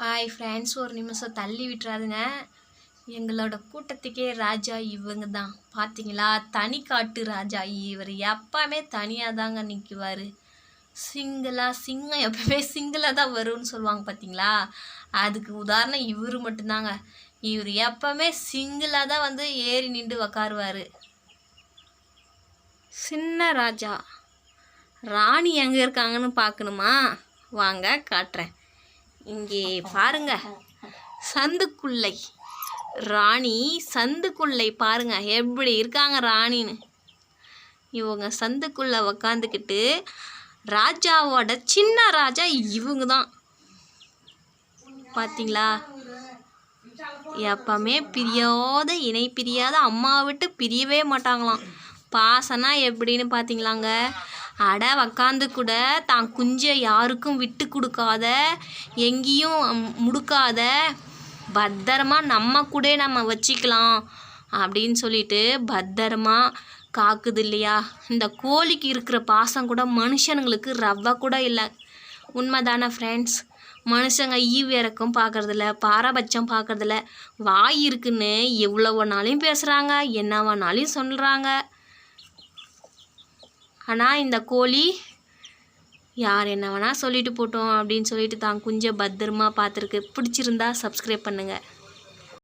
Hi friends ஒரு நிமிஷம் தள்ளி விட்டுறாதுங்க. எங்களோட கூட்டத்துக்கே ராஜா இவங்க தான். பார்த்தீங்களா தனி காட்டு ராஜா. இவர் எப்பவுமே தனியாக தாங்க நிற்குவார் சிங்கிளாக சிங்கம் எப்பவுமே சிங்கிளாக தான் வரும்னு சொல்லுவாங்க பார்த்தீங்களா அதுக்கு உதாரணம் இவர் மட்டும்தாங்க. இவர் எப்பவுமே சிங்கிளாக தான் வந்து ஏறி நின்று உக்காருவார். சின்ன ராஜா. ராணி எங்கே இருக்காங்கன்னு பார்க்கணுமா வாங்க காட்டுறேன். இங்கே பாருங்க. சந்துக்குள்ளை. ராணி சந்துக்குள்ளை பாருங்க. எப்படி இருக்காங்க ராணின்னு. இவங்க சந்துக்குள்ளே உக்காந்துக்கிட்டு ராஜாவோட சின்ன ராஜா இவங்க தான் பார்த்தீங்களா எப்பவுமே பிரியாத இணை பிரியாத அம்மாவை விட்டு பிரியவே மாட்டாங்களாம். பாசனா எப்படின்னு பார்த்தீங்களாங்க அட உக்காந்து கூட தான் குஞ்சை யாருக்கும் விட்டு கொடுக்காத எங்கேயும் முடுக்காத பத்திரமா நம்ம கூட நம்ம வச்சுக்கலாம் அப்படின்னு சொல்லிட்டு பத்திரமா காக்குது இல்லையா? இந்த கோழிக்கு இருக்கிற பாசம் கூட மனுஷனுங்களுக்கு ரவ கூட இல்லை. உண்மைதானே ஃப்ரெண்ட்ஸ் மனுஷங்க ஈவு இறக்கம் பார்க்கறதில்ல பாரபட்சம் பார்க்குறதில்ல. வாய் இருக்குன்னு எவ்வளோனாலையும் பேசுகிறாங்க என்ன வேணாலையும் சொல்கிறாங்க ஆனால் இந்த கோழி யார் என்ன வேணால் சொல்லிட்டு போட்டோம் அப்படின்னு சொல்லிட்டு தான் குஞ்சை பத்திரமா பார்த்துருக்கு. பிடிச்சிருந்தா சப்ஸ்கிரைப் பண்ணுங்கள்